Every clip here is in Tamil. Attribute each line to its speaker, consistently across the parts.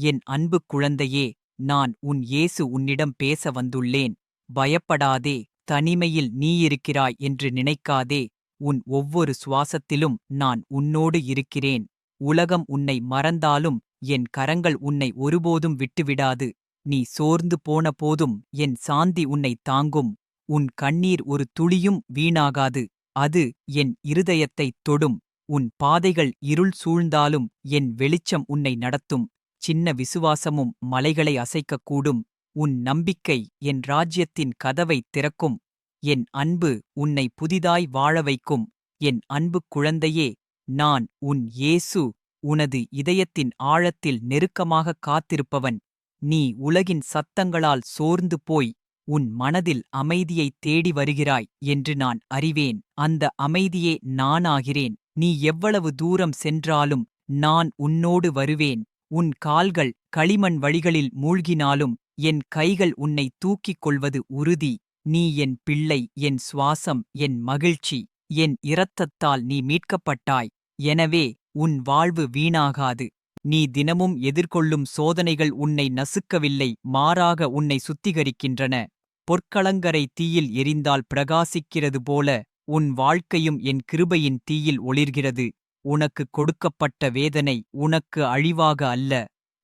Speaker 1: என் அன்பு குழந்தையே நான் உன் இயேசு உன்னிடம் பேச வந்துள்ளேன். பயப்படாதே தனிமையில் நீ இருக்கிறாய் என்று நினைக்காதே உன் ஒவ்வொரு சுவாசத்திலும் நான் உன்னோடு இருக்கிறேன். உலகம் உன்னை மறந்தாலும் என் கரங்கள் உன்னை ஒருபோதும் விட்டுவிடாது. நீ சோர்ந்து போன போதும் என் சாந்தி உன்னை தாங்கும். உன் கண்ணீர் ஒரு துளியும் வீணாகாது அது என் இருதயத்தைத் தொடும். உன் பாதைகள் இருள் சூழ்ந்தாலும் என் வெளிச்சம் உன்னை நடத்தும். சின்ன விசுவாசமும் மலைகளை அசைக்கக்கூடும். உன் நம்பிக்கை என் ராஜ்யத்தின் கதவைத் திறக்கும். என் அன்பு உன்னை புதிதாய் வாழ வைக்கும். என் அன்பு குழந்தையே நான் உன் இயேசு. உனது இதயத்தின் ஆழத்தில் நெருக்கமாகக் காத்திருப்பவன். நீ உலகின் சத்தங்களால் சோர்ந்து போய் உன் மனதில் அமைதியைத் தேடி வருகிறாய் என்று நான் அறிவேன். அந்த அமைதியே நானாகிறேன். நீ எவ்வளவு தூரம் சென்றாலும் நான் உன்னோடு வருவேன். உன் கால்கள் களிமண் வழிகளில் மூழ்கினாலும் என் கைகள் உன்னை தூக்கிக் கொள்வது உறுதி. நீ என் பிள்ளை என் சுவாசம் என் மகிழ்ச்சி என் இரத்தத்தால் நீ மீட்கப்பட்டாய். எனவே உன் வாழ்வு வீணாகாது. நீ தினமும் எதிர்கொள்ளும் சோதனைகள் உன்னை நசுக்கவில்லை மாறாக உன்னை சுத்திகரிக்கின்றன. பொற்களங்கரை தீயில் எரிந்தால் பிரகாசிக்கிறது போல உன் வாழ்க்கையும் என் கிருபையின் தீயில் ஒளிர்கிறது. உனக்கு கொடுக்கப்பட்ட வேதனை உனக்கு அழிவாக அல்ல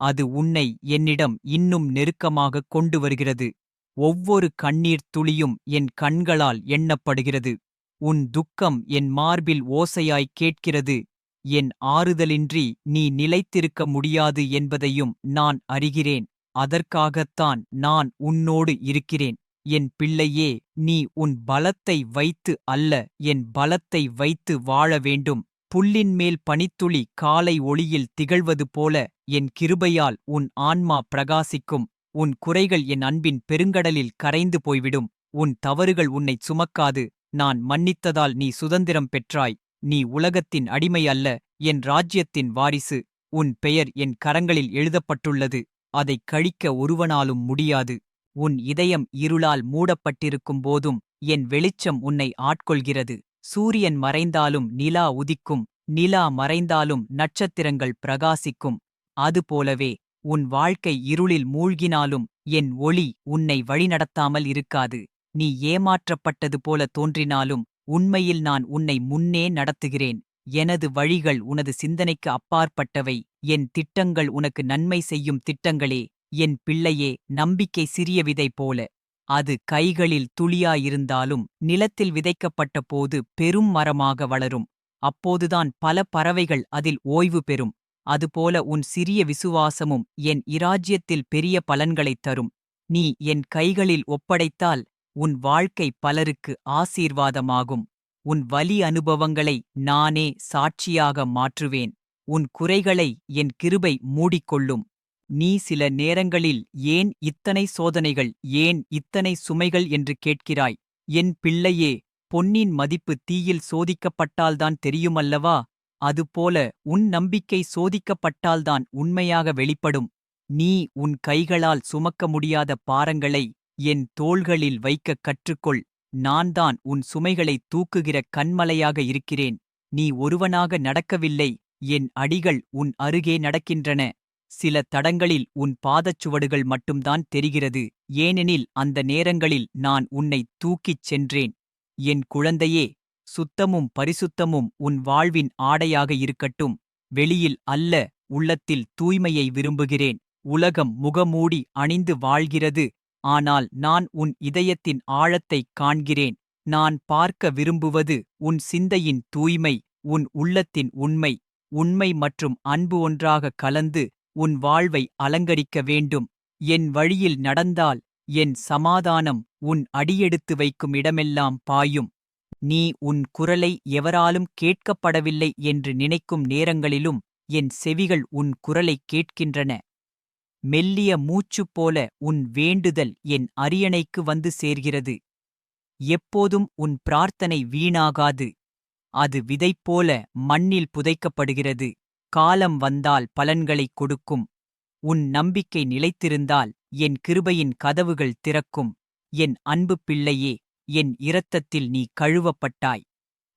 Speaker 1: அது உன்னை என்னிடம் இன்னும் நெருக்கமாகக் கொண்டு வருகிறது. ஒவ்வொரு கண்ணீர் துளியும் என் கண்களால் எண்ணப்படுகிறது. உன் துக்கம் என் மார்பில் ஓசையாய் கேட்கிறது. என் ஆறுதலின்றி நீ நிலைத்திருக்க முடியாது என்பதையும் நான் அறிகிறேன். அதற்காகத்தான் நான் உன்னோடு இருக்கிறேன். என் பிள்ளையே நீ உன் பலத்தை வைத்து அல்ல என் பலத்தை வைத்து வாழ வேண்டும். புல்லின் மேல் பனித்துளி காலை ஒளியில் திகழ்வது போல என் கிருபையால் உன் ஆன்மா பிரகாசிக்கும். உன் குறைகள் என் அன்பின் பெருங்கடலில் கரைந்து போய்விடும். உன் தவறுகள் உன்னைச் சுமக்காது. நான் மன்னித்ததால் நீ சுதந்திரம் பெற்றாய். நீ உலகத்தின் அடிமை அல்ல என் ராஜ்யத்தின் வாரிசு. உன் பெயர் என் கரங்களில் எழுதப்பட்டுள்ளது. அதைக் கழிக்க ஒருவனாலும் முடியாது. உன் இதயம் இருளால் மூடப்பட்டிருக்கும் போதும் என் வெளிச்சம் உன்னை ஆட்கொள்கிறது. சூரியன் மறைந்தாலும் நிலா உதிக்கும் நிலா மறைந்தாலும் நட்சத்திரங்கள் பிரகாசிக்கும். அதுபோலவே உன் வாழ்க்கை இருளில் மூழ்கினாலும் என் ஒளி உன்னை வழிநடத்தாமல் இருக்காது. நீ ஏமாற்றப்பட்டது போல தோன்றினாலும் உண்மையில் நான் உன்னை முன்னே நடத்துகிறேன். எனது வழிகள் உனது சிந்தனைக்கு அப்பாற்பட்டவை. என் திட்டங்கள் உனக்கு நன்மை செய்யும் திட்டங்களே. என் பிள்ளையே நம்பிக்கை சிறிய விதை போல. அது கைகளில் துளியாயிருந்தாலும் நிலத்தில் விதைக்கப்பட்ட போது பெரும் மரமாக வளரும். அப்போதுதான் பல பறவைகள் அதில் ஓய்வு பெறும். அதுபோல உன் சிறிய விசுவாசமும் என் இராஜ்யத்தில் பெரிய பலன்களைத் தரும். நீ என் கைகளில் ஒப்படைத்தால் உன் வாழ்க்கை பலருக்கு ஆசீர்வாதமாகும். உன் வலி அனுபவங்களை நானே சாட்சியாக மாற்றுவேன். உன் குறைகளை என் கிருபை மூடிக்கொள்ளும். நீ சில நேரங்களில் ஏன் இத்தனை சோதனைகள் ஏன் இத்தனை சுமைகள் என்று கேட்கிறாய்? என் பிள்ளையே பொன்னின் மதிப்பு தீயில் சோதிக்கப்பட்டால்தான் தெரியுமல்லவா? அதுபோல உன் நம்பிக்கை சோதிக்கப்பட்டால்தான் உண்மையாக வெளிப்படும். நீ உன் கைகளால் சுமக்க முடியாத பாரங்களை என் தோள்களில் வைக்கக் கற்றுக்கொள். நான்தான் உன் சுமைகளைத் தூக்குகிற கண்மலையாக இருக்கிறேன். நீ ஒருவனாக நடக்கவில்லை. என் அடிகள் உன் அருகே நடக்கின்றன. சில தடங்களில் உன் பாதச்சுவடுகள் மட்டும்தான் தெரிகிறது. ஏனெனில் அந்த நேரங்களில் நான் உன்னை தூக்கிச் சென்றேன். என் குழந்தையே சுத்தமும் பரிசுத்தமும் உன் வாழ்வின் ஆடையாக இருக்கட்டும். வெளியில் அல்ல உள்ளத்தில் தூய்மையை விரும்புகிறேன். உலகம் முகமூடி அணிந்து வாழ்கிறது. ஆனால் நான் உன் இதயத்தின் ஆழத்தைக் காண்கிறேன். நான் பார்க்க விரும்புவது உன் சிந்தையின் தூய்மை உன் உள்ளத்தின் உண்மை. உண்மை மற்றும் அன்பு ஒன்றாக கலந்து உன் வாழ்வை அலங்கரிக்க வேண்டும். என் வழியில் நடந்தால் என் சமாதானம் உன் அடியெடுத்து வைக்கும் இடமெல்லாம் பாயும். நீ உன் குரலை எவராலும் கேட்கப்படவில்லை என்று நினைக்கும் நேரங்களிலும் என் செவிகள் உன் குரலைக் கேட்கின்றன. மெல்லிய மூச்சு போல உன் வேண்டுதல் என் அரியணைக்கு வந்து சேர்கிறது. எப்போதும் உன் பிரார்த்தனை வீணாகாது. அது விதைப்போல மண்ணில் புதைக்கப்படுகிறது. காலம் வந்தால் பலன்களைக் கொடுக்கும். உன் நம்பிக்கை நிலைத்திருந்தால் என் கிருபையின் கதவுகள் திறக்கும். என் அன்பு பிள்ளையே என் இரத்தத்தில் நீ கழுவப்பட்டாய்.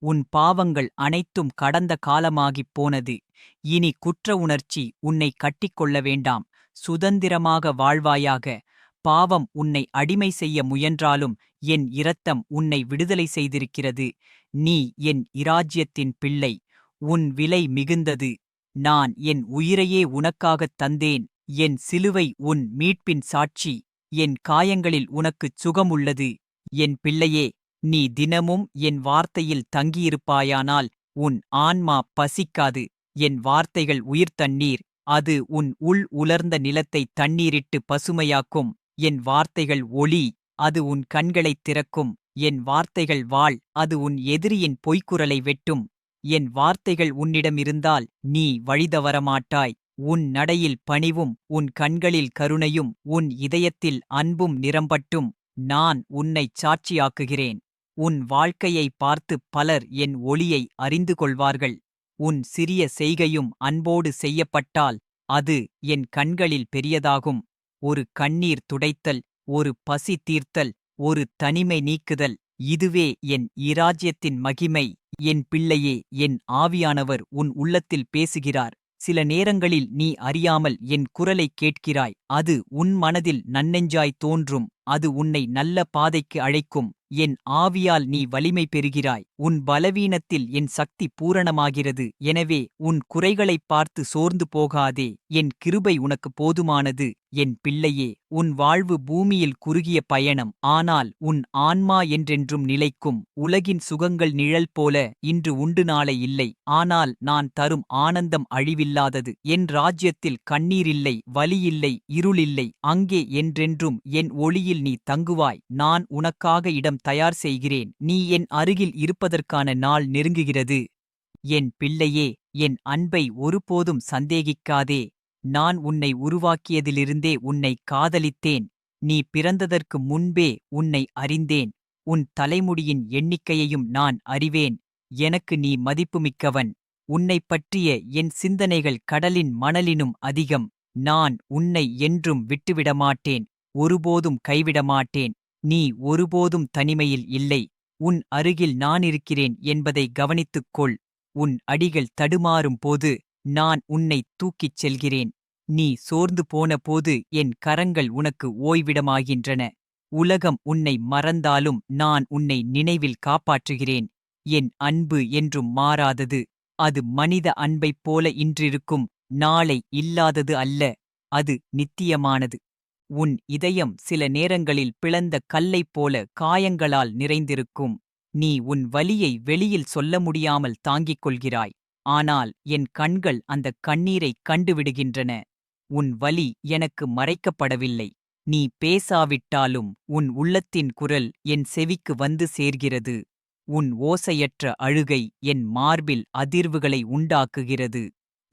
Speaker 1: உன் பாவங்கள் அனைத்தும் கடந்த காலமாகிப் போனது. இனி குற்ற உணர்ச்சி உன்னை கட்டிக்கொள்ள வேண்டாம். சுதந்திரமாக வாழ்வாயாக. பாவம் உன்னை அடிமை செய்ய முயன்றாலும் என் இரத்தம் உன்னை விடுதலை செய்திருக்கிறது. நீ என் இராஜ்யத்தின் பிள்ளை. உன் விலை மிகுந்தது. நான் என் உயிரையே உனக்காகத் தந்தேன். என் சிலுவை உன் மீட்பின் சாட்சி. என் காயங்களில் உனக்குச் சுகமுள்ளது. என் பிள்ளையே நீ தினமும் என் வார்த்தையில் தங்கியிருப்பாயானால் உன் ஆன்மா பசிக்காது. என் வார்த்தைகள் உயிர் தண்ணீர். அது உன் உள் உலர்ந்த நிலத்தை தண்ணீரிட்டு பசுமையாக்கும். என் வார்த்தைகள் ஒளி. அது உன் கண்களைத் திறக்கும். என் வார்த்தைகள் வாள். அது உன் எதிரியின் பொய்க்குரலை வெட்டும். என் வார்த்தைகள் உன்னிடமிருந்தால் நீ வழிதவரமாட்டாய் உன் நடையில் பணிவும் உன் கண்களில் கருணையும் உன் இதயத்தில் அன்பும் நிரம்பட்டும். நான் உன்னைச் சாட்சியாக்குகிறேன். உன் வாழ்க்கையை பார்த்து பலர் என் ஒளியை அறிந்து கொள்வார்கள். உன் சிறிய செய்கையும் அன்போடு செய்யப்பட்டால் அது என் கண்களில் பெரியதாகும். ஒரு கண்ணீர் துடைத்தல் ஒரு பசி தீர்த்தல் ஒரு தனிமை நீக்குதல். இதுவே என் இராஜ்யத்தின் மகிமை என் பிள்ளையே என் ஆவியானவர் உன் உள்ளத்தில் பேசுகிறார். சில நேரங்களில் நீ அறியாமல் என் குரலைக் கேட்கிறாய். அது உன் மனதில் நன்னெஞ்சாய் தோன்றும். அது உன்னை நல்ல பாதைக்கு அழைக்கும். என் ஆவியால் நீ வலிமை பெறுகிறாய். உன் பலவீனத்தில் என் சக்தி பூரணமாகிறது. எனவே உன் குறைகளைப் பார்த்து சோர்ந்து போகாதே. என் கிருபை உனக்கு போதுமானது. என் பிள்ளையே உன் வாழ்வு பூமியில் குறுகிய பயணம். ஆனால் உன் ஆன்மா என்றென்றும் நிலைக்கும் உலகின் சுகங்கள் நிழல் போல இன்று உண்டு நாளை இல்லை. ஆனால் நான் தரும் ஆனந்தம் அழிவில்லாதது. என் ராஜ்யத்தில் கண்ணீரில்லை வலியில்லை இருளில்லை அங்கே என்றென்றும் என் ஒளியில் நீ தங்குவாய். நான் உனக்காக இடம் தயார் செய்கிறேன். நீ என் அருகில் இருப்பதற்கான நாள் நெருங்குகிறது. என் பிள்ளையே என் அன்பை ஒருபோதும் சந்தேகிக்காதே. நான் உன்னை உருவாக்கியதிலிருந்தே உன்னை காதலித்தேன். நீ பிறந்ததற்கு முன்பே உன்னை அறிந்தேன். உன் தலைமுடியின் எண்ணிக்கையையும் நான் அறிவேன். எனக்கு நீ மதிப்புமிக்கவன். உன்னைப் பற்றிய என் சிந்தனைகள் கடலின் மணலினும் அதிகம். நான் உன்னை என்றும் விட்டுவிடமாட்டேன். ஒருபோதும் கைவிடமாட்டேன். நீ ஒருபோதும் தனிமையில் இல்லை. உன் அருகில் நான் இருக்கிறேன் என்பதை கவனித்துக் கொள். உன் அடிகள் தடுமாறும் போது நான் உன்னை தூக்கிச் செல்கிறேன். நீ சோர்ந்து போன போது என் கரங்கள் உனக்கு ஓய்விடமாகின்றன. உலகம் உன்னை மறந்தாலும் நான் உன்னை நினைவில் காப்பாற்றுகிறேன். என் அன்பு என்றும் மாறாதது. அது மனித அன்பைப் போல இன்றிருக்கும். நாளை இல்லாதது அல்ல. அது நித்தியமானது. உன் இதயம் சில நேரங்களில் பிளந்த கல்லைப் போல காயங்களால் நிறைந்திருக்கும். நீ உன் வலியை வெளியில் சொல்ல முடியாமல் தாங்கிக் கொள்கிறாய். ஆனால் என் கண்கள் அந்தக் கண்ணீரைக் கண்டுவிடுகின்றன. உன் வலி எனக்கு மறைக்கப்படவில்லை. நீ பேசாவிட்டாலும் உன் உள்ளத்தின் குரல் என் செவிக்கு வந்து சேர்கிறது. உன் ஓசையற்ற அழுகை என் மார்பில் அதிர்வுகளை உண்டாக்குகிறது.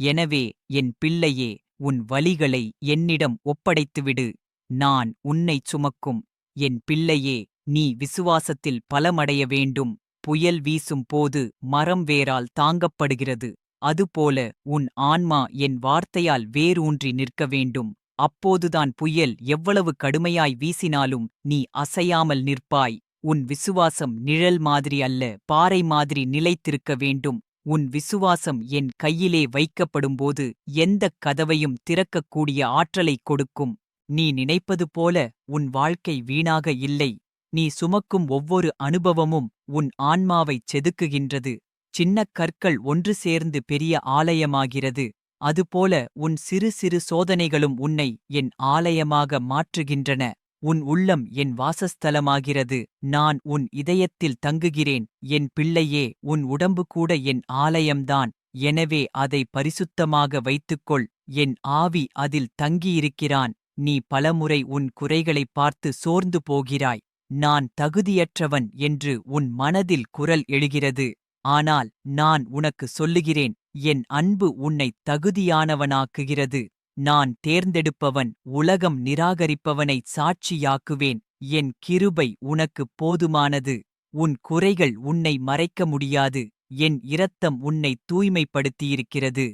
Speaker 1: எனவே என் பிள்ளையே உன் வலிகளை என்னிடம் ஒப்படைத்துவிடு. நான் உன்னைச் சுமக்கும். என் பிள்ளையே நீ விசுவாசத்தில் பலமடைய வேண்டும். புயல் வீசும் போது மரம் வேரால் தாங்கப்படுகிறது. அதுபோல உன் ஆன்மா என் வார்த்தையால் வேரூன்றி நிற்க வேண்டும். அப்போதுதான் புயல் எவ்வளவு கடுமையாய் வீசினாலும் நீ அசையாமல் நிற்பாய். உன் விசுவாசம் நிழல் மாதிரி அல்ல பாறை மாதிரி நிலைத்திருக்க வேண்டும். உன் விசுவாசம் என் கையிலே வைக்கப்படும்போது எந்தக் கதவையும் திறக்கக்கூடிய ஆற்றலைக் கொடுக்கும். நீ நினைப்பது போல உன் வாழ்க்கை வீணாக இல்லை. நீ சுமக்கும் ஒவ்வொரு அனுபவமும் உன் ஆன்மாவைச் செதுக்குகின்றது. சின்னக் கற்கள் ஒன்று சேர்ந்து பெரிய ஆலயமாகிறது. அதுபோல உன் சிறு சிறு சோதனைகளும் உன்னை என் ஆலயமாக மாற்றுகின்றன. உன் உள்ளம் என் வாசஸ்தலமாகிறது. நான் உன் இதயத்தில் தங்குகிறேன். என் பிள்ளையே உன் உடம்பு கூட என் ஆலயம்தான். எனவே அதை பரிசுத்தமாக வைத்துக்கொள். என் ஆவி அதில் தங்கியிருக்கிறான். நீ பலமுறை உன் குறைகளைப் பார்த்து சோர்ந்து போகிறாய். நான் தகுதியற்றவன் என்று உன் மனதில் குரல் எழுகிறது. ஆனால் நான் உனக்கு சொல்லுகிறேன் என் அன்பு உன்னை தகுதியானவனாக்குகிறது. நான் தேர்ந்தெடுப்பவன் உலகம் நிராகரிப்பவனைச் சாட்சியாக்குவேன். என் கிருபை உனக்குப் போதுமானது. உன் குறைகள் உன்னை மறைக்க முடியாது. என் இரத்தம் உன்னை தூய்மைப்படுத்தியிருக்கிறது.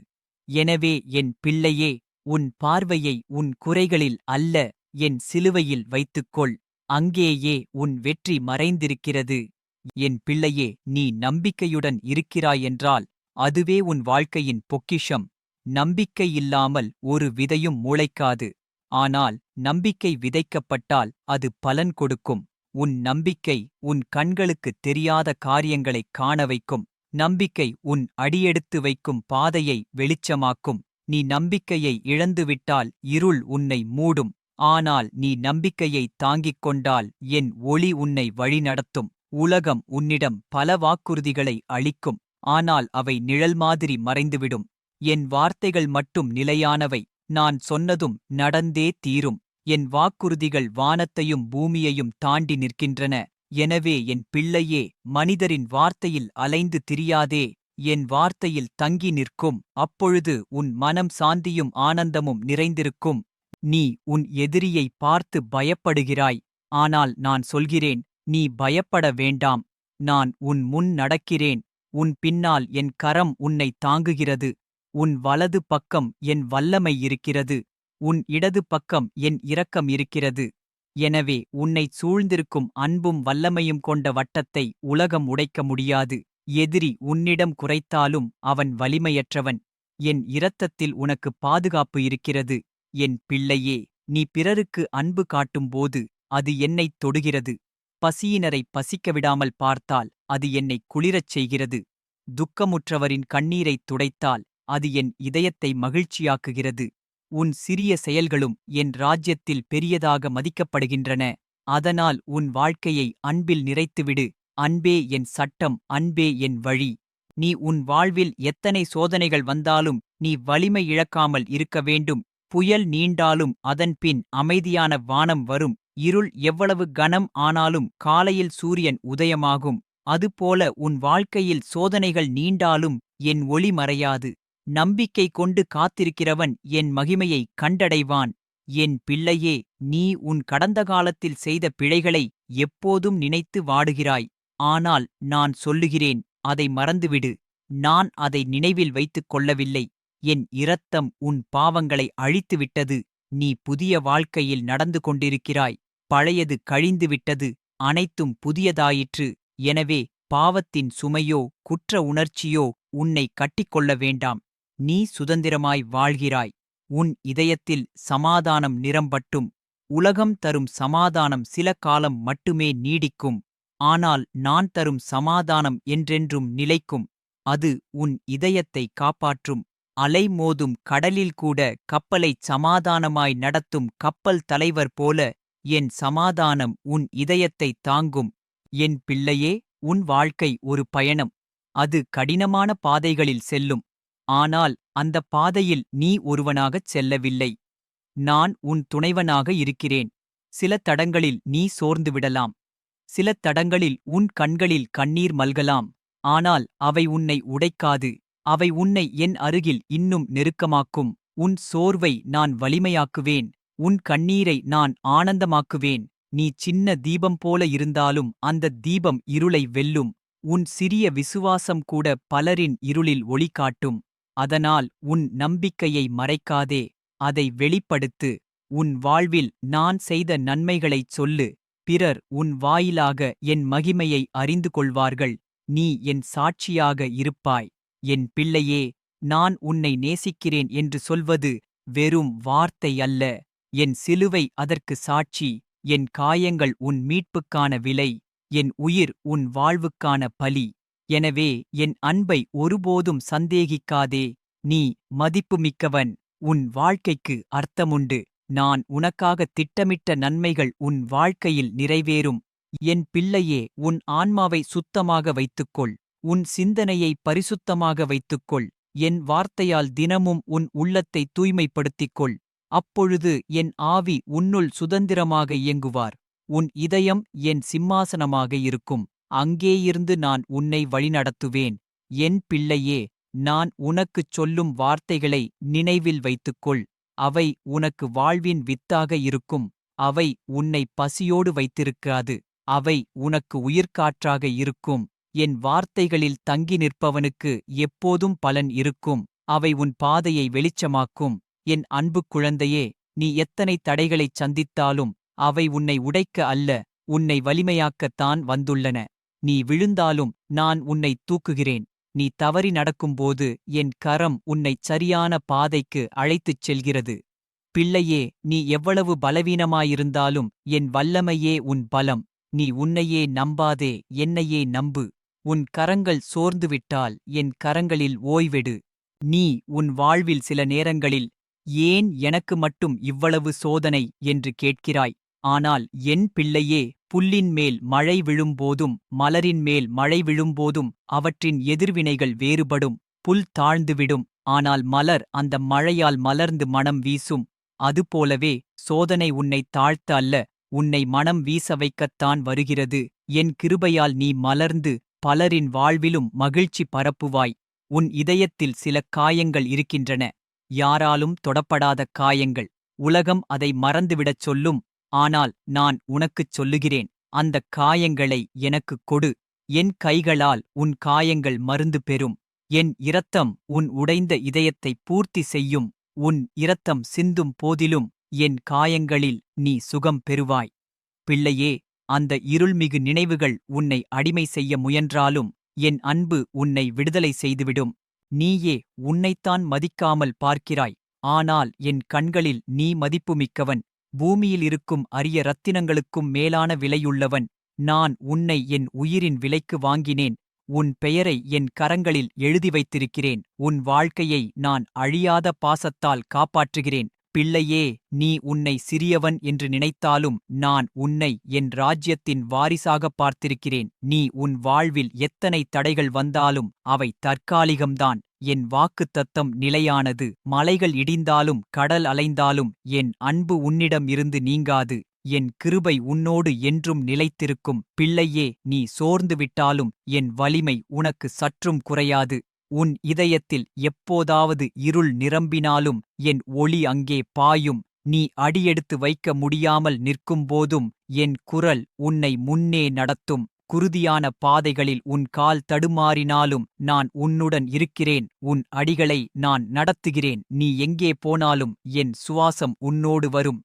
Speaker 1: எனவே என் பிள்ளையே உன் பார்வையை உன் குறைகளில் அல்ல என் சிலுவையில் வைத்துக்கொள். அங்கேயே உன் வெற்றி மறைந்திருக்கிறது. என் பிள்ளையே நீ நம்பிக்கையுடன் இருக்கிறாயென்றால் அதுவே உன் வாழ்க்கையின் பொக்கிஷம். நம்பிக்கை இல்லாமல் ஒரு விதையும் முளைக்காது. ஆனால் நம்பிக்கை விதைக்கப்பட்டால் அது பலன் கொடுக்கும். உன் நம்பிக்கை உன் கண்களுக்குத் தெரியாத காரியங்களைக் காண வைக்கும். நம்பிக்கை உன் அடியெடுத்து வைக்கும் பாதையை வெளிச்சமாக்கும். நீ நம்பிக்கையை இழந்துவிட்டால் இருள் உன்னை மூடும். ஆனால் நீ நம்பிக்கையை தாங்கிக் கொண்டால் என் ஒளி உன்னை வழிநடத்தும். உலகம் உன்னிடம் பல வாக்குறுதிகளை அளிக்கும். ஆனால் அவை நிழல் மாதிரி மறைந்துவிடும். என் வார்த்தைகள் மட்டும் நிலையானவை. நான் சொன்னதும் நடந்தே தீரும். என் வாக்குறுதிகள் வானத்தையும் பூமியையும் தாண்டி நிற்கின்றன. எனவே என் பிள்ளையே மனிதரின் வார்த்தையில் அலைந்து திரியாதே. என் வார்த்தையில் தங்கி நிற்கும். அப்பொழுது உன் மனம் சாந்தியும் ஆனந்தமும் நிறைந்திருக்கும். நீ உன் எதிரியை பார்த்து பயப்படுகிறாய். ஆனால் நான் சொல்கிறேன் நீ பயப்பட வேண்டாம். நான் உன் முன் நடக்கிறேன். உன் பின்னால் என் கரம் உன்னை தாங்குகிறது. உன் வலது பக்கம் என் வல்லமை இருக்கிறது. உன் இடது பக்கம் என் இரக்கம் இருக்கிறது. எனவே உன்னைச் சூழ்ந்திருக்கும் அன்பும் வல்லமையும் கொண்ட வட்டத்தை உலகம் உடைக்க முடியாது. எதிரி உன்னிடம் குறைத்தாலும் அவன் வலிமையற்றவன். என் இரத்தத்தில் உனக்கு பாதுகாப்பு இருக்கிறது. என் பிள்ளையே நீ பிறருக்கு அன்பு காட்டும்போது அது என்னைத் தொடுகிறது. பசியினரை பசிக்க விடாமல் பார்த்தால் அது என்னை குளிரச் செய்கிறது. துக்கமுற்றவரின் கண்ணீரைத் துடைத்தால் அது என் இதயத்தை மகிழ்ச்சியாக்குகிறது. உன் சிறிய செயல்களும் என் ராஜ்யத்தில் பெரியதாக மதிக்கப்படுகின்றன. அதனால் உன் வாழ்க்கையை அன்பில் நிறைத்துவிடு. அன்பே என் சட்டம் அன்பே என் வழி. நீ உன் வாழ்வில் எத்தனை சோதனைகள் வந்தாலும் நீ வலிமை இழக்காமல் இருக்க வேண்டும். புயல் நீண்டாலும் அதன்பின் அமைதியான வானம் வரும். இருள் எவ்வளவு கனம் ஆனாலும் காலையில் சூரியன் உதயமாகும். அதுபோல உன் வாழ்க்கையில் சோதனைகள் நீண்டாலும் என் ஒளி மறையாது. நம்பிக்கை கொண்டு காத்திருக்கிறவன் என் மகிமையை கண்டடைவான். என் பிள்ளையே நீ உன் கடந்த காலத்தில் செய்த பிழைகளை எப்போதும் நினைத்து வாடுகிறாய். ஆனால் நான் சொல்லுகிறேன் அதை மறந்துவிடு. நான் அதை நினைவில் வைத்துக் கொள்ளவில்லை. என் இரத்தம் உன் பாவங்களை அழித்துவிட்டது. நீ புதிய வாழ்க்கையில் நடந்து கொண்டிருக்கிறாய். பழையது கழிந்துவிட்டது. அனைத்தும் புதியதாயிற்று. எனவே பாவத்தின் சுமையோ குற்ற உணர்ச்சியோ உன்னை கட்டிக்கொள்ள வேண்டாம். நீ சுதந்திரமாய் வாழ்கிறாய். உன் இதயத்தில் சமாதானம் நிரம்பட்டும். உலகம் தரும் சமாதானம் சில காலம் மட்டுமே நீடிக்கும். ஆனால் நான் தரும் சமாதானம் என்றென்றும் நிலைக்கும். அது உன் இதயத்தை காப்பாற்றும். அலை மோதும் கடலில் கூட கப்பலைச் சமாதானமாய் நடத்தும் கப்பல் தலைவர் போல என் சமாதானம் உன் இதயத்தைத் தாங்கும். என் பிள்ளையே உன் வாழ்க்கை ஒரு பயணம். அது கடினமான பாதைகளில் செல்லும். ஆனால் அந்தப் பாதையில் நீ ஒருவனாகச் செல்லவில்லை. நான் உன் துணைவனாக இருக்கிறேன். சில தடங்களில் நீ சோர்ந்துவிடலாம் சில தடங்களில் உன் கண்களில் கண்ணீர் மல்கலாம். ஆனால் அவை உன்னை உடைக்காது. அவை உன்னை என் அருகில் இன்னும் நெருக்கமாக்கும். உன் சோர்வை நான் வலிமையாக்குவேன். உன் கண்ணீரை நான் ஆனந்தமாக்குவேன். நீ சின்ன தீபம் போல இருந்தாலும் அந்த தீபம் இருளை வெல்லும். உன் சிறிய விசுவாசம் கூட பலரின் இருளில் ஒளி காட்டும் அதனால் உன் நம்பிக்கையை மறைக்காதே. அதை வெளிப்படுத்து. உன் வாழ்வில் நான் செய்த நன்மைகளைச் சொல்லு. பிறர் உன் வாயிலாக என் மகிமையை அறிந்து கொள்வார்கள். நீ என் சாட்சியாக இருப்பாய். என் பிள்ளையே நான் உன்னை நேசிக்கிறேன் என்று சொல்வது வெறும் வார்த்தை அல்ல. என் சிலுவை அதற்கு சாட்சி. என் காயங்கள் உன் மீட்புக்கான விலை. என் உயிர் உன் வாழ்வுக்கான பலி. எனவே என் அன்பை ஒருபோதும் சந்தேகிக்காதே. நீ மதிப்புமிக்கவன். உன் வாழ்க்கைக்கு அர்த்தமுண்டு. நான் உனக்காக திட்டமிட்ட நன்மைகள் உன் வாழ்க்கையில் நிறைவேறும். என் பிள்ளையே உன் ஆன்மாவை சுத்தமாக வைத்துக்கொள். உன் சிந்தனையை பரிசுத்தமாக வைத்துக்கொள். என் வார்த்தையால் தினமும் உன் உள்ளத்தை தூய்மைப்படுத்திக்கொள். அப்பொழுது என் ஆவி உன்னுள் சுதந்திரமாக இயங்குவார். உன் இதயம் என் சிம்மாசனமாக இருக்கும். அங்கேயிருந்து நான் உன்னை வழிநடத்துவேன். என் பிள்ளையே நான் உனக்குச் சொல்லும் வார்த்தைகளை நினைவில் வைத்துக்கொள். அவை உனக்கு வாழ்வின் வித்தாக இருக்கும். அவை உன்னை பசியோடு வைத்திருக்காது. அவை உனக்கு உயிர்காற்றாக இருக்கும். என் வார்த்தைகளில் தங்கி நிற்பவனுக்கு எப்போதும் பலன் இருக்கும். அவை உன் பாதையை வெளிச்சமாக்கும். என் அன்பு குழந்தையே நீ எத்தனை தடைகளைச் சந்தித்தாலும் அவை உன்னை உடைக்க அல்ல உன்னை வலிமையாக்கத்தான் வந்துள்ளன. நீ விழுந்தாலும் நான் உன்னை தூக்குகிறேன். நீ தவறி நடக்கும்போது என் கரம் உன்னைச் சரியான பாதைக்கு அழைத்துச் செல்கிறது. பிள்ளையே நீ எவ்வளவு பலவீனமாயிருந்தாலும் என் வல்லமையே உன் பலம். நீ உன்னையே நம்பாதே என்னையே நம்பு. உன் கரங்கள் சோர்ந்துவிட்டால் என் கரங்களில் ஓய்வெடு. நீ உன் வாழ்வில் சில நேரங்களில் ஏன் எனக்கு மட்டும் இவ்வளவு சோதனை என்று கேட்கிறாய். ஆனால் என் பிள்ளையே புல்லின் மேல் மழை விழும்போதும் மலரின் மேல் மழை விழும்போதும் அவற்றின் எதிர்வினைகள் வேறுபடும். புல் தாழ்ந்துவிடும். ஆனால் மலர் அந்த மழையால் மலர்ந்து மனம் வீசும். அதுபோலவே சோதனை உன்னை தாழ்த்த அல்ல உன்னை மனம் வீச வைக்கத்தான் வருகிறது. என் கிருபையால் நீ மலர்ந்து பலரின் வாழ்விலும் மகிழ்ச்சி பரப்புவாய். உன் இதயத்தில் சில காயங்கள் இருக்கின்றன. யாராலும் தொடப்படாத காயங்கள். உலகம் அதை மறந்துவிடச் சொல்லும். ஆனால் நான் உனக்குச் சொல்லுகிறேன். அந்தக் காயங்களை எனக்குக் கொடு. என் கைகளால் உன் காயங்கள் மருந்து பெறும். என் இரத்தம் உன் உடைந்த இதயத்தை பூர்த்தி செய்யும். உன் இரத்தம் சிந்தும் போதிலும் என் காயங்களில் நீ சுகம் பெறுவாய். பிள்ளையே அந்த இருள்மிகு நினைவுகள் உன்னை அடிமை செய்ய முயன்றாலும் என் அன்பு உன்னை விடுதலை செய்துவிடும். நீயே உன்னைத்தான் மதிக்காமல் பார்க்கிறாய். ஆனால் என் கண்களில் நீ மதிப்புமிக்கவன். பூமியில் இருக்கும் அரிய ரத்தினங்களுக்கும் மேலான விலையுள்ளவன். நான் உன்னை என் உயிரின் விலைக்கு வாங்கினேன். உன் பெயரை என் கரங்களில் எழுதி வைத்திருக்கிறேன். உன் வாழ்க்கையை நான் அழியாத பாசத்தால் காப்பாற்றுகிறேன். பிள்ளையே நீ உன்னை சிறியவன் என்று நினைத்தாலும் நான் உன்னை என் ராஜ்யத்தின் வாரிசாகப் பார்த்திருக்கிறேன். நீ உன் வாழ்வில் எத்தனை தடைகள் வந்தாலும் அவை தற்காலிகம்தான். என் வாக்குத்தத்தம் நிலையானது. மலைகள் இடிந்தாலும் கடல் அலைந்தாலும் என் அன்பு உன்னிடம் இருந்து நீங்காது. என் கிருபை உன்னோடு என்றும் நிலைத்திருக்கும். பிள்ளையே நீ சோர்ந்து விட்டாலும் என் வலிமை உனக்கு சற்றும் குறையாது. உன் இதயத்தில் எப்போதாவது இருள் நிரம்பினாலும் என் ஒளி அங்கே பாயும். நீ அடியெடுத்து வைக்க முடியாமல் நிற்கும்போதும் என் குரல் உன்னை முன்னே நடத்தும். குருதியான பாதைகளில் உன் கால் தடுமாறினாலும் நான் உன்னுடன் இருக்கிறேன். உன் அடிகளை நான் நடத்துகிறேன். நீ எங்கே போனாலும் என் சுவாசம் உன்னோடு வரும்.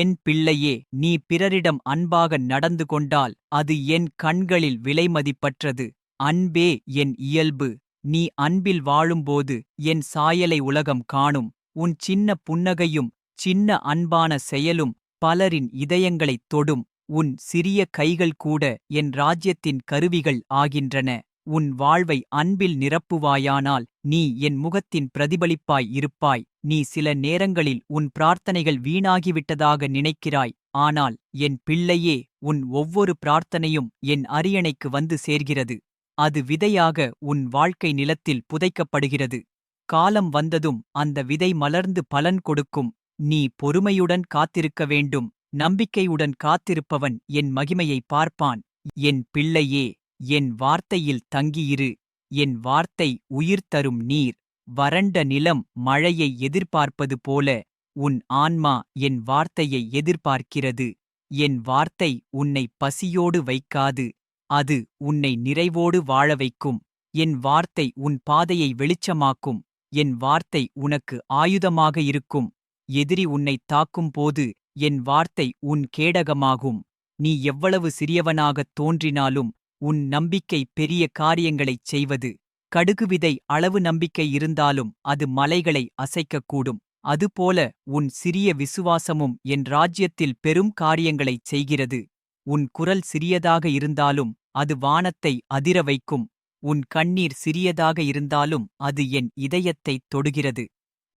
Speaker 1: என் பிள்ளையே நீ பிறரிடம் அன்பாக நடந்து கொண்டால் அது என் கண்களில் விலைமதிப்பற்றது. அன்பே என் இயல்பு. நீ அன்பில் வாழும்போது என் சாயலை உலகம் காணும். உன் சின்ன புன்னகையும் சின்ன அன்பான செயலும் பலரின் இதயங்களைத் தொடும். உன் சிறிய கைகள் கூட என் ராஜ்யத்தின் கருவிகள் ஆகின்றன. உன் வாழ்வை அன்பில் நிரப்புவாயானால் நீ என் முகத்தின் பிரதிபலிப்பாய் இருப்பாய். நீ சில நேரங்களில் உன் பிரார்த்தனைகள் வீணாகிவிட்டதாக நினைக்கிறாய். ஆனால் என் பிள்ளையே உன் ஒவ்வொரு பிரார்த்தனையும் என் அரியணைக்கு வந்து சேர்கிறது. அது விதையாக உன் வாழ்க்கை நிலத்தில் புதைக்கப்படுகிறது. காலம் வந்ததும் அந்த விதை மலர்ந்து பலன் கொடுக்கும். நீ பொறுமையுடன் காத்திருக்க வேண்டும். நம்பிக்கையுடன் காத்திருப்பவன் என் மகிமையை பார்ப்பான். என் பிள்ளையே என் வார்த்தையில் தங்கியிரு. என் வார்த்தை உயிர் தரும் நீர். வறண்ட நிலம் மழையை எதிர்பார்ப்பது போல உன் ஆன்மா என் வார்த்தையை எதிர்பார்க்கிறது. என் வார்த்தை உன்னை பசியோடு வைக்காது. அது உன்னை நிறைவோடு வாழ வைக்கும் என் வார்த்தை உன் பாதையை வெளிச்சமாக்கும். என் வார்த்தை உனக்கு ஆயுதமாக இருக்கும். எதிரி உன்னை தாக்கும் போது என் வார்த்தை உன் கேடகமாகும். நீ எவ்வளவு சிறியவனாகத் தோன்றினாலும் உன் நம்பிக்கை பெரிய காரியங்களைச் செய்வது. கடுகு விதை அளவு நம்பிக்கை இருந்தாலும் அது மலைகளை அசைக்கக்கூடும். அதுபோல உன் சிறிய விசுவாசமும் என் ராஜ்யத்தில் பெரும் காரியங்களைச் செய்கிறது. உன் குரல் சிறியதாக இருந்தாலும் அது வானத்தை அதிர வைக்கும். உன் கண்ணீர் சிறியதாக இருந்தாலும் அது என் இதயத்தைத் தொடுகிறது.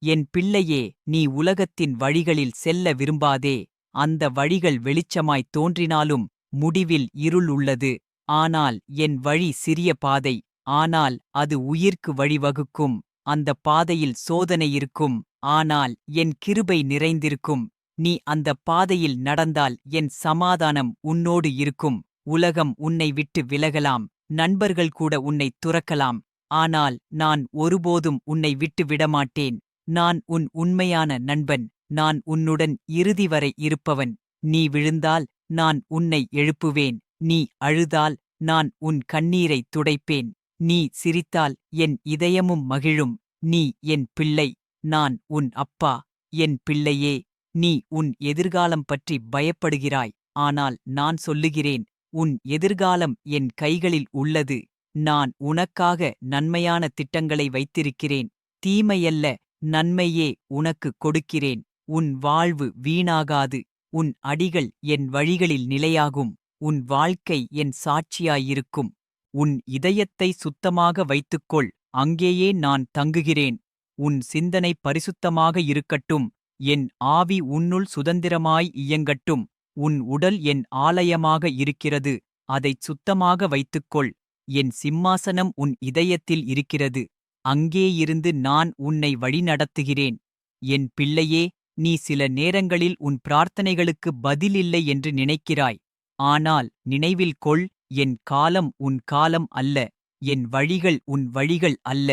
Speaker 1: என் பிள்ளையே நீ உலகத்தின் வழிகளில் செல்ல விரும்பாதே. அந்த வழிகள் வெளிச்சமாய்த் தோன்றினாலும் முடிவில் இருள் உள்ளது. ஆனால் என் வழி சிறிய பாதை. ஆனால் அது உயிர்க்கு வழிவகுக்கும். அந்த பாதையில் சோதனை இருக்கும். ஆனால் என் கிருபை நிறைந்திருக்கும். நீ அந்த பாதையில் நடந்தால் என் சமாதானம் உன்னோடு இருக்கும். உலகம் உன்னை விட்டு விலகலாம். நண்பர்கள் கூட உன்னை துறக்கலாம். ஆனால் நான் ஒருபோதும் உன்னை விட்டு விடமாட்டேன். நான் உன் உண்மையான நண்பன். நான் உன்னுடன் இறுதி வரை இருப்பவன். நீ விழுந்தால் நான் உன்னை எழுப்புவேன். நீ அழுதால் நான் உன் கண்ணீரை துடைப்பேன். நீ சிரித்தால் என் இதயமும் மகிழும். நீ என் பிள்ளை. நான் உன் அப்பா. என் பிள்ளையே. நீ உன் எதிர்காலம் பற்றி பயப்படுகிறாய். ஆனால் நான் சொல்லுகிறேன். உன் எதிர்காலம் என் கைகளில் உள்ளது. நான் உனக்காக நன்மையான திட்டங்களை வைத்திருக்கிறேன். தீமையல்ல நன்மையே உனக்கு கொடுக்கிறேன். உன் வாழ்வு வீணாகாது. உன் அடிகள் என் வழிகளில் நிலையாகும். உன் வாழ்க்கை என் சாட்சியாயிருக்கும். உன் இதயத்தை சுத்தமாக வைத்துக்கொள். அங்கேயே நான் தங்குகிறேன். உன் சிந்தனை பரிசுத்தமாக இருக்கட்டும். என் ஆவி உன்னுள் சுதந்திரமாய் இயங்கட்டும். உன் உடல் என் ஆலயமாக இருக்கிறது அதைச் சுத்தமாக வைத்துக்கொள். என் சிம்மாசனம் உன் இதயத்தில் இருக்கிறது அங்கேயிருந்து நான் உன்னை வழிநடத்துகிறேன். என் பிள்ளையே நீ சில நேரங்களில் உன் பிரார்த்தனைகளுக்கு பதிலில்லை என்று நினைக்கிறாய். ஆனால் நினைவில் கொள் என் காலம் உன் காலம் அல்ல என் வழிகள் உன் வழிகள் அல்ல.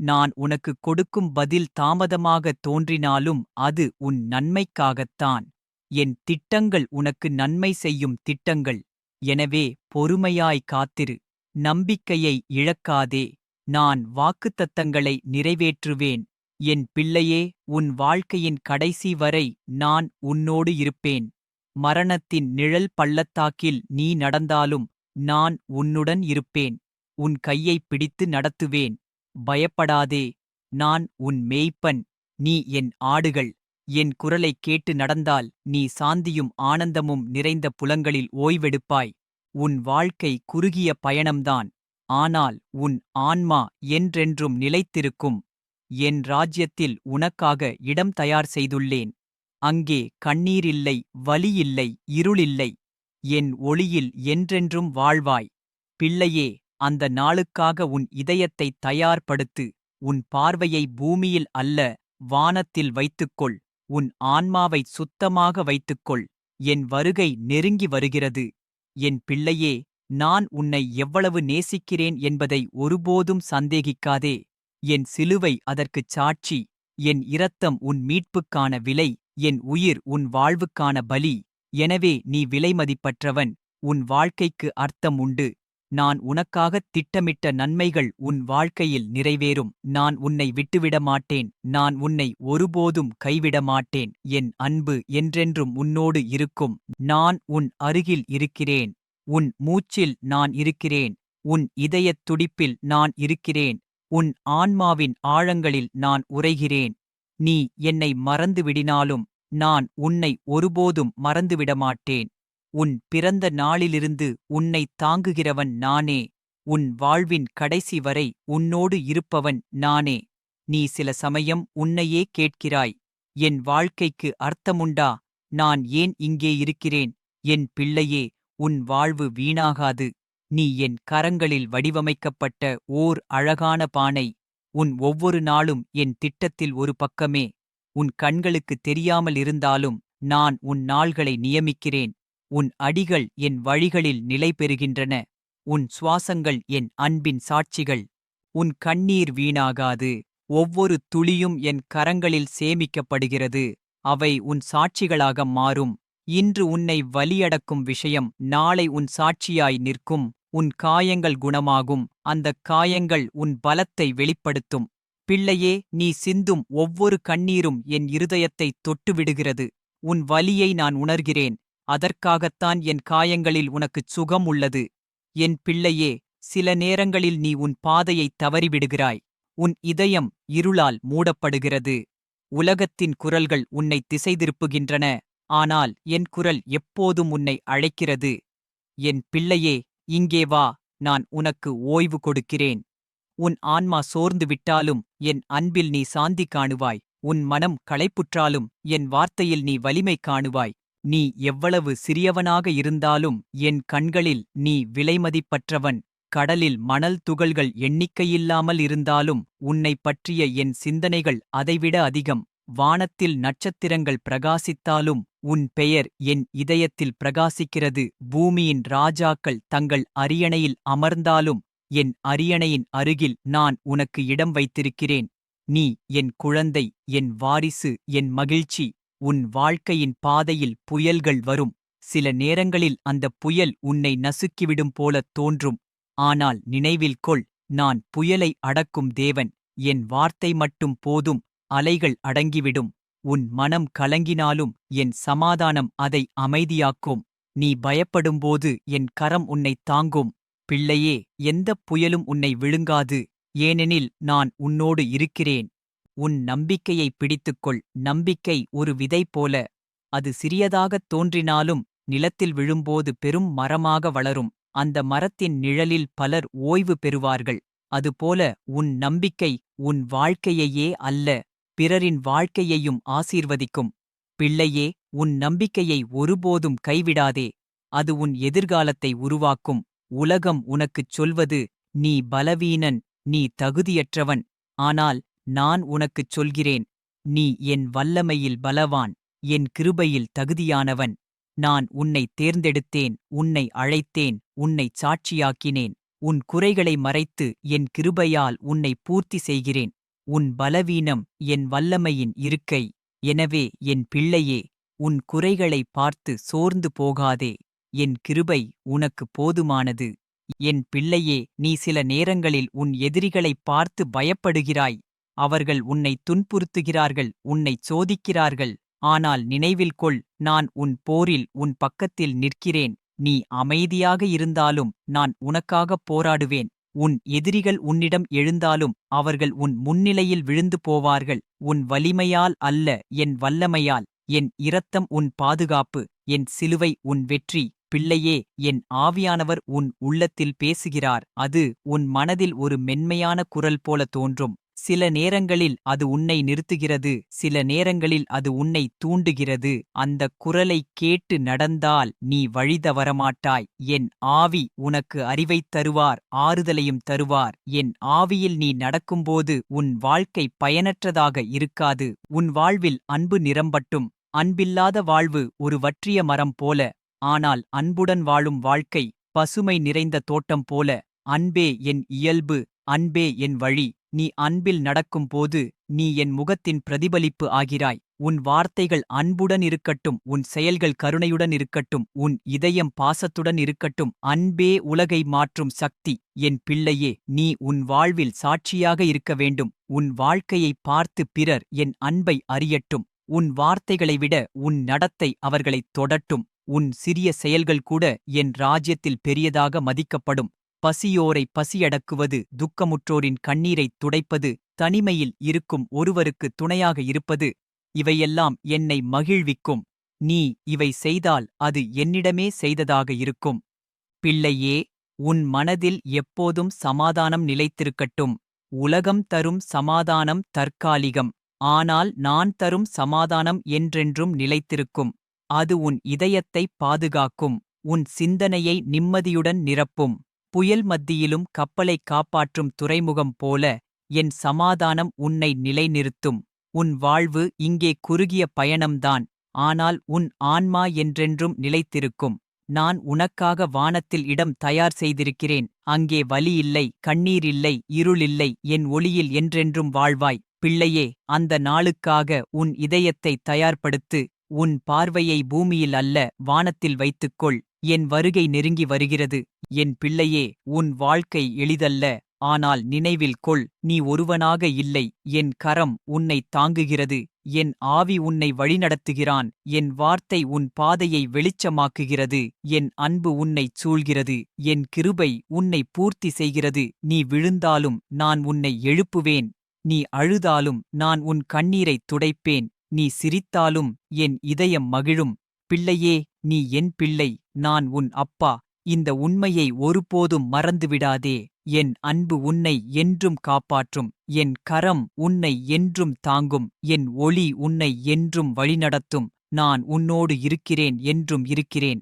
Speaker 1: நான் உனக்கு கொடுக்கும் பதில் தாமதமாக தோன்றினாலும் அது உன் நன்மைக்காகத்தான். என் திட்டங்கள் உனக்கு நன்மை செய்யும் திட்டங்கள். எனவே பொறுமையாய் காத்திரு. நம்பிக்கையை இழக்காதே. நான் வாக்குத்தத்தங்களை நிறைவேற்றுவேன். என் பிள்ளையே உன் வாழ்க்கையின் கடைசி வரை நான் உன்னோடு இருப்பேன். மரணத்தின் நிழல் பள்ளத்தாக்கில் நீ நடந்தாலும் நான் உன்னுடன் இருப்பேன். உன் கையைப் பிடித்து நடத்துவேன். பயப்படாதே. நான் உன் மேய்ப்பன். நீ என் ஆடுகள். என் குரலைக் கேட்டு நடந்தால் நீ சாந்தியும் ஆனந்தமும் நிறைந்த புலங்களில் ஓய்வெடுப்பாய். உன் வாழ்க்கை குறுகிய பயணம்தான். ஆனால் உன் ஆன்மா என்றென்றும் நிலைத்திருக்கும். என் ராஜ்யத்தில் உனக்காக இடம் தயார் செய்துள்ளேன். அங்கே கண்ணீரில்லை வலியில்லை இருளில்லை. என் ஒளியில் என்றென்றும் வாழ்வாய். பிள்ளையே அந்த நாளுக்காக உன் இதயத்தை தயார்படுத்து உன் பார்வையை பூமியில் அல்ல வானத்தில் வைத்துக்கொள். உன் ஆன்மாவை சுத்தமாக வைத்துக்கொள். என் வருகை நெருங்கி வருகிறது. என் பிள்ளையே நான் உன்னை எவ்வளவு நேசிக்கிறேன் என்பதை ஒருபோதும் சந்தேகிக்காதே. என் சிலுவை அதற்குச் சாட்சி. என் இரத்தம் உன் மீட்புக்கான விலை. என் உயிர் உன் வாழ்வுக்கான பலி. எனவே நீ விலைமதிப்பற்றவன். உன் வாழ்க்கைக்கு அர்த்தம் உண்டு. நான் உனக்காகத் திட்டமிட்ட நன்மைகள் உன் வாழ்க்கையில் நிறைவேறும். நான் உன்னை விட்டுவிட மாட்டேன். நான் உன்னை ஒருபோதும் கைவிட மாட்டேன். என் அன்பு என்றென்றும் உன்னோடு இருக்கும். நான் உன் அருகில் இருக்கிறேன். உன் மூச்சில் நான் இருக்கிறேன். உன் இதயத் துடிப்பில் நான் இருக்கிறேன். உன் ஆன்மாவின் ஆழங்களில் நான் உரைகிறேன் நீ என்னை மறந்துவிடினாலும் நான் உன்னை ஒருபோதும் மறந்துவிடமாட்டேன். உன் பிறந்த நாளிலிருந்து உன்னைத் தாங்குகிறவன் நானே. உன் வாழ்வின் கடைசி வரை உன்னோடு இருப்பவன் நானே. நீ சில சமயம் உன்னையே கேட்கிறாய். என் வாழ்க்கைக்கு அர்த்தமுண்டா? நான் ஏன் இங்கே இருக்கிறேன்? என் பிள்ளையே உன் வாழ்வு வீணாகாது. நீ என் கரங்களில் வடிவமைக்கப்பட்ட ஓர் அழகான பானை. உன் ஒவ்வொரு நாளும் என் திட்டத்தில் ஒரு பக்கமே. உன் கண்களுக்கு தெரியாமல் இருந்தாலும் நான் உன் நாள்களை நியமிக்கிறேன். உன் அடிகள் என் வழிகளில் நிலை பெறுகின்றன. உன் சுவாசங்கள் என் அன்பின் சாட்சிகள். உன் கண்ணீர் வீணாகாது. ஒவ்வொரு துளியும் என் கரங்களில் சேமிக்கப்படுகிறது. அவை உன் சாட்சிகளாக மாறும். இன்று உன்னை வலியடக்கும் விஷயம் நாளை உன் சாட்சியாய் நிற்கும். உன் காயங்கள் குணமாகும். அந்தக் காயங்கள் உன் பலத்தை வெளிப்படுத்தும். பிள்ளையே நீ சிந்தும் ஒவ்வொரு கண்ணீரும் என் இருதயத்தை தொட்டுவிடுகிறது. உன் வலியை நான் உணர்கிறேன். அதற்காகத்தான் என் காயங்களில் உனக்குச் சுகம் உள்ளது. என் பிள்ளையே சில நேரங்களில் நீ உன் பாதையைத் தவறிவிடுகிறாய். உன் இதயம் இருளால் மூடப்படுகிறது. உலகத்தின் குரல்கள் உன்னை திசைதிருப்புகின்றன. ஆனால் என் குரல் எப்போதும் உன்னை அழைக்கிறது. என் பிள்ளையே இங்கே வா நான் உனக்கு ஓய்வு கொடுக்கிறேன். உன் ஆன்மா சோர்ந்து விட்டாலும் என் அன்பில் நீ சாந்தி காணுவாய். உன் மனம் களைப்புற்றாலும் என் வார்த்தையில் நீ வலிமை காணுவாய். நீ எவ்வளவு சிறியவனாக இருந்தாலும் என் கண்களில் நீ விலைமதிப்பற்றவன். கடலில் மணல் துகள்கள் எண்ணிக்கையில்லாமல் இருந்தாலும் உன்னைப் பற்றிய என் சிந்தனைகள் அதைவிட அதிகம். வானத்தில் நட்சத்திரங்கள் பிரகாசித்தாலும் உன் பெயர் என் இதயத்தில் பிரகாசிக்கிறது. பூமியின் ராஜாக்கள் தங்கள் அரியணையில் அமர்ந்தாலும் என் அரியணையின் அருகில் நான் உனக்கு இடம் வைத்திருக்கிறேன். நீ என் குழந்தை என் வாரிசு என் மகிழ்ச்சி. உன் வாழ்க்கையின் பாதையில் புயல்கள் வரும். சில நேரங்களில் அந்த புயல் உன்னை நசுக்கிவிடும் போலத் தோன்றும். ஆனால் நினைவில் கொள் நான் புயலை அடக்கும் தேவன். என் வார்த்தை மட்டும் போதும் அலைகள் அடங்கிவிடும். உன் மனம் கலங்கினாலும் என் சமாதானம் அதை அமைதியாக்கும். நீ பயப்படும்போது என் கரம் உன்னைத் தாங்கும். பிள்ளையே எந்தப் புயலும் உன்னை விழுங்காது. ஏனெனில் நான் உன்னோடு இருக்கிறேன். உன் நம்பிக்கையை பிடித்துக்கொள். நம்பிக்கை ஒரு விதை போல. அது சிறியதாகத் தோன்றினாலும் நிலத்தில் விழும்போது பெரும் மரமாக வளரும். அந்த மரத்தின் நிழலில் பலர் ஓய்வு பெறுவார்கள். அதுபோல உன் நம்பிக்கை உன் வாழ்க்கையையே அல்ல பிறரின் வாழ்க்கையையும் ஆசீர்வதிக்கும். பிள்ளையே உன் நம்பிக்கையை ஒருபோதும் கைவிடாதே. அது உன் எதிர்காலத்தை உருவாக்கும். உலகம் உனக்குச் சொல்வது நீ பலவீனன் நீ தகுதியற்றவன். ஆனால் நான் உனக்குச் சொல்கிறேன் நீ என் வல்லமையில் பலவான் என் கிருபையில் தகுதியானவன். நான் உன்னை தேர்ந்தெடுத்தேன் உன்னை அழைத்தேன் உன்னைச் சாட்சியாக்கினேன். உன் குறைகளை மறைத்து என் கிருபையால் உன்னை பூர்த்தி செய்கிறேன். உன் பலவீனம் என் வல்லமையின் இருக்கை. எனவே என் பிள்ளையே உன் குறைகளை பார்த்து சோர்ந்து போகாதே. என் கிருபை உனக்கு போதுமானது. என் பிள்ளையே நீ சில நேரங்களில் உன் எதிரிகளைப் பார்த்து பயப்படுகிறாய். அவர்கள் உன்னை துன்புறுத்துகிறார்கள் உன்னைச் சோதிக்கிறார்கள். ஆனால் நினைவில் கொள் நான் உன் போரில் உன் பக்கத்தில் நிற்கிறேன். நீ அமைதியாக இருந்தாலும் நான் உனக்காகப் போராடுவேன். உன் எதிரிகள் உன்னிடம் எழுந்தாலும் அவர்கள் உன் முன்னிலையில் விழுந்து போவார்கள். உன் வலிமையால் அல்ல என் வல்லமையால். என் இரத்தம் உன் பாதுகாப்பு என் சிலுவை உன் வெற்றி. பிள்ளையே என் ஆவியானவர் உன் உள்ளத்தில் பேசுகிறார். அது உன் மனதில் ஒரு மென்மையான குரல் போல தோன்றும். சில நேரங்களில் அது உன்னை நிறுத்துகிறது சில நேரங்களில் அது உன்னை தூண்டுகிறது. அந்தக் குரலைக் கேட்டு நடந்தால் நீ வழிதவரமாட்டாய் என் ஆவி உனக்கு அறிவைத் தருவார் ஆறுதலையும் தருவார். என் ஆவியில் நீ நடக்கும்போது உன் வாழ்க்கை பயனற்றதாக இருக்காது. உன் வாழ்வில் அன்பு நிரம்பட்டும். அன்பில்லாத வாழ்வு ஒரு வற்றிய மரம் போல. ஆனால் அன்புடன் வாழும் வாழ்க்கை பசுமை நிறைந்த தோட்டம் போல. அன்பே என் இயல்பு அன்பே என் வழி. நீ அன்பில் நடக்கும்போது நீ என் முகத்தின் பிரதிபலிப்பு ஆகிறாய். உன் வார்த்தைகள் அன்புடன் இருக்கட்டும் உன் செயல்கள் கருணையுடன் இருக்கட்டும் உன் இதயம் பாசத்துடன் இருக்கட்டும். அன்பே உலகை மாற்றும் சக்தி. என் பிள்ளையே நீ உன் வாழ்வில் சாட்சியாக இருக்க வேண்டும். உன் வாழ்க்கையை பார்த்து பிறர் என் அன்பை அறியட்டும். உன் வார்த்தைகளை விட உன் நடத்தை அவர்களைத் தொடட்டும். உன் சிறிய செயல்கள் கூட என் ராஜ்யத்தில் பெரியதாக மதிக்கப்படும். பசியோரை பசியடக்குவது துக்கமுற்றோரின் கண்ணீரைத் துடைப்பது தனிமையில் இருக்கும் ஒருவருக்கு துணையாக இருப்பது இவையெல்லாம் என்னை மகிழ்விக்கும். நீ இவை செய்தால் அது என்னிடமே செய்ததாக இருக்கும். பிள்ளையே உன் மனதில் எப்போதும் சமாதானம் நிலைத்திருக்கட்டும். உலகம் தரும் சமாதானம் தற்காலிகம். ஆனால் நான் தரும் சமாதானம் என்றென்றும் நிலைத்திருக்கும். அது உன் இதயத்தைப் பாதுகாக்கும். உன் சிந்தனையை நிம்மதியுடன் நிரப்பும். புயல் மத்தியிலும் கப்பலைக் காப்பாற்றும் துறைமுகம் போல என் சமாதானம் உன்னை நிலைநிறுத்தும். உன் வாழ்வு இங்கே குறுகிய பயணம்தான். ஆனால் உன் ஆன்மா என்றென்றும் நிலைத்திருக்கும். நான் உனக்காக வானத்தில் இடம் தயார் செய்திருக்கிறேன். அங்கே வலி இல்லை இருளில்லை என் ஒளியில் என்றென்றும் வாழ்வாய். பிள்ளையே அந்த நாளுக்காக உன் இதயத்தை தயார்படுத்து உன் பார்வையை பூமியில் அல்ல வானத்தில் வைத்துக்கொள். என் வருகை நெருங்கி வருகிறது. என் பிள்ளையே உன் வாழ்க்கை எளிதல்ல. ஆனால் நினைவில் கொள் நீ ஒருவனாக இல்லை. என் கரம் உன்னை தாங்குகிறது. என் ஆவி உன்னை வழிநடத்துகிறான். என் வார்த்தை உன் பாதையை வெளிச்சமாக்குகிறது. என் அன்பு உன்னைச் சூழ்கிறது. என் கிருபை உன்னை பூர்த்தி செய்கிறது. நீ விழுந்தாலும் நான் உன்னை எழுப்புவேன். நீ அழுதாலும் நான் உன் கண்ணீரைத் துடைப்பேன். நீ சிரித்தாலும் என் இதயம் மகிழும். பிள்ளையே நீ என் பிள்ளை. நான் உன் அப்பா இந்த உண்மையை ஒருபோதும் மறந்துவிடாதே. என் அன்பு உன்னை என்றும் காப்பாற்றும். என் கரம் உன்னை என்றும் தாங்கும். என் ஒளி உன்னை என்றும் வழிநடத்தும். நான் உன்னோடு இருக்கிறேன் என்றும் இருக்கிறேன்.